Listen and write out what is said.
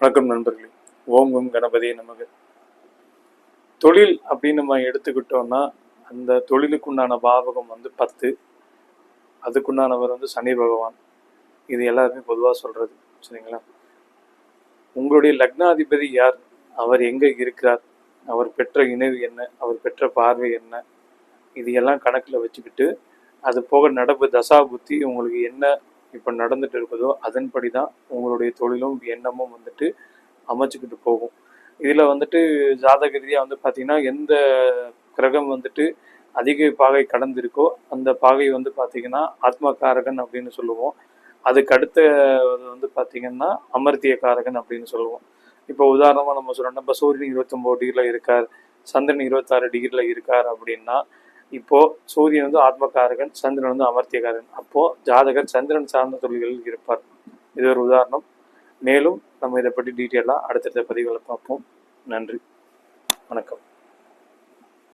வணக்கம் நண்பர்களே. ஓம் ஓம் கணபதியை நமக்கு தொழில் அப்படின்னு நம்ம எடுத்துக்கிட்டோம்னா அந்த தொழிலுக்குண்டான பாவகம் வந்து பத்து. அதுக்குண்டானவர் வந்து சனி பகவான். இது எல்லாருமே பொதுவாக சொல்கிறது சரிங்களா? உங்களுடைய லக்னாதிபதி யார்? அவர் எங்கே இருக்கிறார்? அவர் பெற்ற இணைவு என்ன? அவர் பெற்ற பார்வை என்ன? இது எல்லாம் கணக்கில் வச்சுக்கிட்டு அது போக நடப்பு தசா புத்தி உங்களுக்கு என்ன இப்போ நடந்துட்டு இருக்குதோ அதன்படி தான் உங்களுடைய தொழிலும் எண்ணமும் வந்துட்டு அமைச்சுக்கிட்டு போகும். இதில் வந்துட்டு ஜாதக ரீதியாக வந்து பார்த்தீங்கன்னா எந்த கிரகம் வந்துட்டு அதிக பாகை கடந்திருக்கோ அந்த பாகை வந்து பார்த்தீங்கன்னா ஆத்மகாரகன் அப்படின்னு சொல்லுவோம். அதுக்கு அடுத்த வந்து பார்த்தீங்கன்னா அமர்த்திய காரகன் அப்படின்னு சொல்லுவோம். இப்போ உதாரணமாக நம்ம சொல்கிறோம் நம்ம சூரியன் இருபத்தொம்போது டிகிரியில் இருக்கார் சந்திரன் இருபத்தாறு டிகிரியில் இருக்கார் அப்படின்னா இப்போ சூரியன் வந்து ஆத்மகாரகன் சந்திரன் வந்து அமர்த்தியகாரகன் அப்போ ஜாதகர் சந்திரன் சார்ந்த தொழில்களில் இருப்பார். இது ஒரு உதாரணம். மேலும் நம்ம இதை பற்றி டீட்டெயிலாக அடுத்தடுத்த பதிவுகளை பார்ப்போம். நன்றி.